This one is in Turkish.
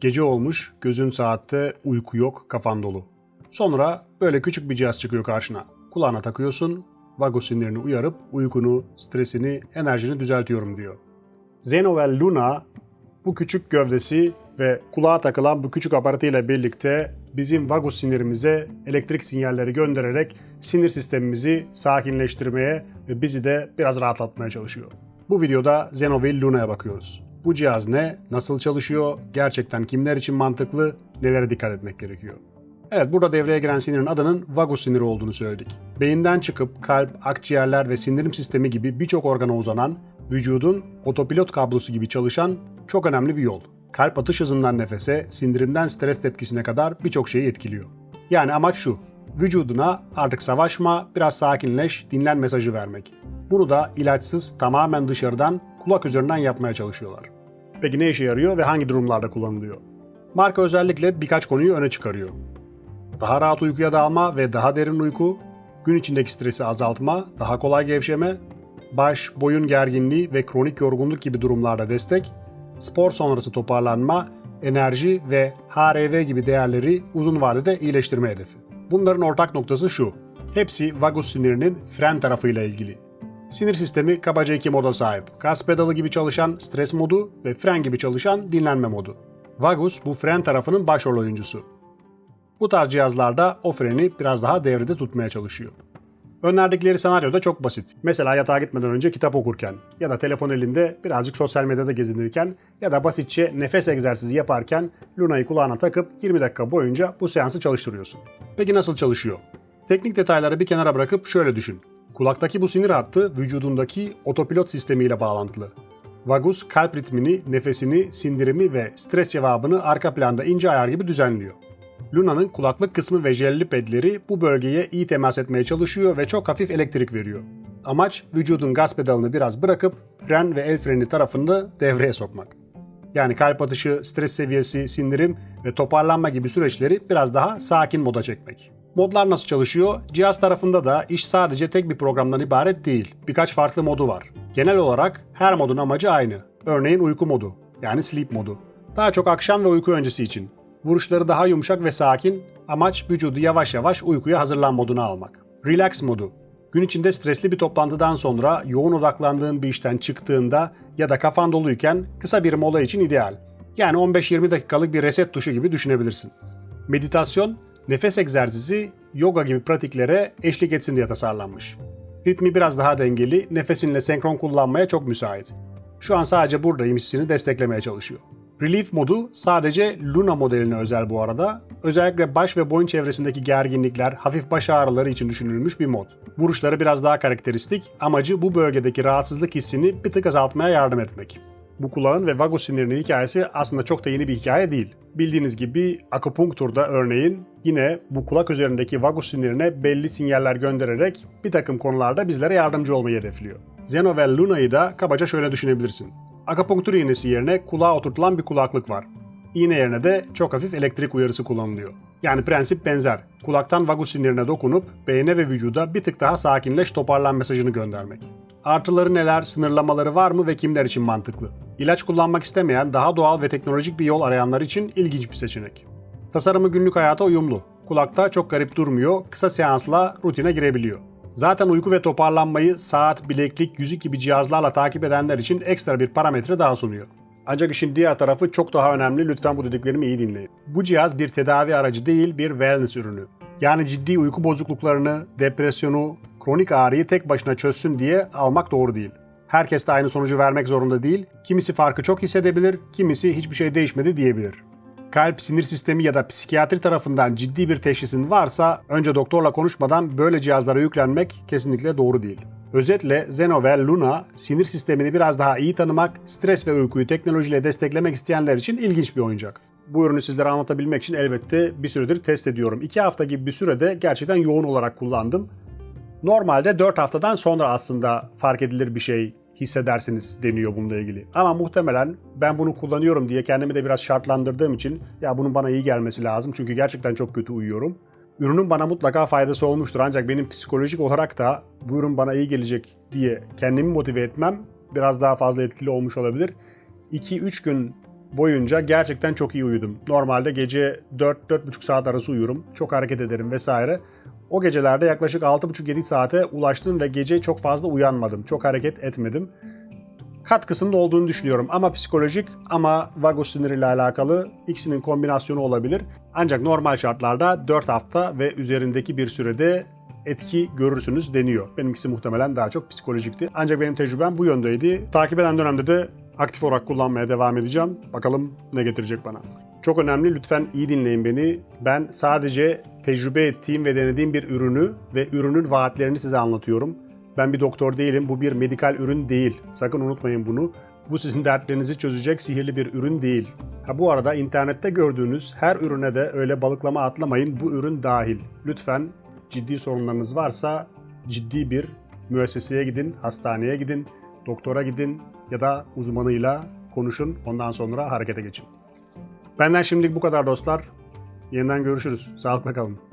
Gece olmuş, gözün saatte, uyku yok, kafan dolu. Sonra böyle küçük bir cihaz çıkıyor karşına. Kulağına takıyorsun, vagus sinirini uyarıp uykunu, stresini, enerjini düzeltiyorum diyor. Zenovel Luna bu küçük gövdesi ve kulağa takılan bu küçük aparatıyla birlikte bizim vagus sinirimize elektrik sinyalleri göndererek sinir sistemimizi sakinleştirmeye ve bizi de biraz rahatlatmaya çalışıyor. Bu videoda Zenovil Luna'ya bakıyoruz. Bu cihaz ne, nasıl çalışıyor, gerçekten kimler için mantıklı, nelere dikkat etmek gerekiyor. Evet burada devreye giren sinirin adının vagus siniri olduğunu söyledik. Beyinden çıkıp kalp, akciğerler ve sindirim sistemi gibi birçok organa uzanan, vücudun otopilot kablosu gibi çalışan çok önemli bir yol. Kalp atış hızından nefese, sindirimden stres tepkisine kadar birçok şeyi etkiliyor. Yani amaç şu, vücuduna artık savaşma, biraz sakinleş, dinlen mesajı vermek. Bunu da ilaçsız, tamamen dışarıdan, kulak üzerinden yapmaya çalışıyorlar. Peki ne işe yarıyor ve hangi durumlarda kullanılıyor? Marka özellikle birkaç konuyu öne çıkarıyor. Daha rahat uykuya dalma ve daha derin uyku, gün içindeki stresi azaltma, daha kolay gevşeme, baş, boyun gerginliği ve kronik yorgunluk gibi durumlarda destek, spor sonrası toparlanma, enerji ve HRV gibi değerleri uzun vadede iyileştirme hedefi. Bunların ortak noktası şu. Hepsi vagus sinirinin fren tarafıyla ilgili. Sinir sistemi kabaca iki moda sahip. Gaz pedalı gibi çalışan stres modu ve fren gibi çalışan dinlenme modu. Vagus bu fren tarafının başrol oyuncusu. Bu tarz cihazlarda o freni biraz daha devrede tutmaya çalışıyor. Önerdikleri senaryo da çok basit. Mesela yatağa gitmeden önce kitap okurken ya da telefon elinde birazcık sosyal medyada gezinirken ya da basitçe nefes egzersizi yaparken Luna'yı kulağına takıp 20 dakika boyunca bu seansı çalıştırıyorsun. Peki nasıl çalışıyor? Teknik detayları bir kenara bırakıp şöyle düşün. Kulaktaki bu sinir hattı vücudundaki otopilot sistemiyle bağlantılı. Vagus kalp ritmini, nefesini, sindirimi ve stres cevabını arka planda ince ayar gibi düzenliyor. Luna'nın kulaklık kısmı ve jelli pedleri bu bölgeye iyi temas etmeye çalışıyor ve çok hafif elektrik veriyor. Amaç vücudun gaz pedalını biraz bırakıp fren ve el freni tarafını devreye sokmak. Yani kalp atışı, stres seviyesi, sindirim ve toparlanma gibi süreçleri biraz daha sakin moda çekmek. Modlar nasıl çalışıyor? Cihaz tarafında da iş sadece tek bir programdan ibaret değil. Birkaç farklı modu var. Genel olarak her modun amacı aynı. Örneğin uyku modu, yani sleep modu. Daha çok akşam ve uyku öncesi için. Vuruşları daha yumuşak ve sakin, amaç vücudu yavaş yavaş uykuya hazırlan moduna almak. Relax modu. Gün içinde stresli bir toplantıdan sonra yoğun odaklandığın bir işten çıktığında ya da kafan doluyken kısa bir mola için ideal. Yani 15-20 dakikalık bir reset tuşu gibi düşünebilirsin. Meditasyon, nefes egzersizi, yoga gibi pratiklere eşlik etsin diye tasarlanmış. Ritmi biraz daha dengeli, nefesinle senkron kullanmaya çok müsait. Şu an sadece buradayım hissini desteklemeye çalışıyor. Relief modu sadece Luna modeline özel bu arada. Özellikle baş ve boyun çevresindeki gerginlikler, hafif baş ağrıları için düşünülmüş bir mod. Vuruşları biraz daha karakteristik, amacı bu bölgedeki rahatsızlık hissini bir tık azaltmaya yardım etmek. Bu kulağın ve vagus sinirinin hikayesi aslında çok da yeni bir hikaye değil. Bildiğiniz gibi akupunkturda örneğin yine bu kulak üzerindeki vagus sinirine belli sinyaller göndererek bir takım konularda bizlere yardımcı olmayı hedefliyor. Zenovel Luna'yı da kabaca şöyle düşünebilirsin. Akupunktur iğnesi yerine kulağa oturtulan bir kulaklık var. İğne yerine de çok hafif elektrik uyarısı kullanılıyor. Yani prensip benzer. Kulaktan vagus sinirine dokunup beyne ve vücuda bir tık daha sakinleş toparlan mesajını göndermek. Artıları neler, sınırlamaları var mı ve kimler için mantıklı? İlaç kullanmak istemeyen, daha doğal ve teknolojik bir yol arayanlar için ilginç bir seçenek. Tasarımı günlük hayata uyumlu. Kulakta çok garip durmuyor, kısa seansla rutine girebiliyor. Zaten uyku ve toparlanmayı saat, bileklik, yüzük gibi cihazlarla takip edenler için ekstra bir parametre daha sunuyor. Ancak işin diğer tarafı çok daha önemli. Lütfen bu dediklerimi iyi dinleyin. Bu cihaz bir tedavi aracı değil, bir wellness ürünü. Yani ciddi uyku bozukluklarını, depresyonu, kronik ağrıyı tek başına çözsün diye almak doğru değil. Herkes de aynı sonucu vermek zorunda değil. Kimisi farkı çok hissedebilir, kimisi hiçbir şey değişmedi diyebilir. Kalp, sinir sistemi ya da psikiyatri tarafından ciddi bir teşhisin varsa önce doktorla konuşmadan böyle cihazlara yüklenmek kesinlikle doğru değil. Özetle Zenovel Luna, sinir sistemini biraz daha iyi tanımak, stres ve uykuyu teknolojiyle desteklemek isteyenler için ilginç bir oyuncak. Bu ürünü sizlere anlatabilmek için elbette bir süredir test ediyorum. 2 hafta gibi bir sürede gerçekten yoğun olarak kullandım. Normalde 4 haftadan sonra aslında fark edilir bir şey hissedersiniz deniyor bununla ilgili. Ama muhtemelen ben bunu kullanıyorum diye kendimi de biraz şartlandırdığım için ya bunun bana iyi gelmesi lazım. Çünkü gerçekten çok kötü uyuyorum. Ürünün bana mutlaka faydası olmuştur ancak benim psikolojik olarak da bu ürün bana iyi gelecek diye kendimi motive etmem biraz daha fazla etkili olmuş olabilir. 2-3 gün boyunca gerçekten çok iyi uyudum. Normalde gece 4-4,5 saat arası uyurum. Çok hareket ederim vesaire. O gecelerde yaklaşık 6,5-7 saate ulaştım ve gece çok fazla uyanmadım. Çok hareket etmedim. Katkısında olduğunu düşünüyorum ama psikolojik ama vagus siniriyle alakalı ikisinin kombinasyonu olabilir. Ancak normal şartlarda 4 hafta ve üzerindeki bir sürede etki görürsünüz deniyor. Benimkisi muhtemelen daha çok psikolojikti. Ancak benim tecrübem bu yöndeydi. Takip eden dönemde de aktif olarak kullanmaya devam edeceğim. Bakalım ne getirecek bana. Çok önemli lütfen iyi dinleyin beni. Ben sadece tecrübe ettiğim ve denediğim bir ürünü ve ürünün vaatlerini size anlatıyorum. Ben bir doktor değilim. Bu bir medikal ürün değil. Sakın unutmayın bunu. Bu sizin dertlerinizi çözecek sihirli bir ürün değil. Ha bu arada internette gördüğünüz her ürüne de öyle balıklama atlamayın. Bu ürün dahil. Lütfen ciddi sorunlarınız varsa ciddi bir müesseseye gidin, hastaneye gidin, doktora gidin ya da uzmanıyla konuşun. Ondan sonra harekete geçin. Benden şimdilik bu kadar dostlar. Yeniden görüşürüz. Sağlıkla kalın.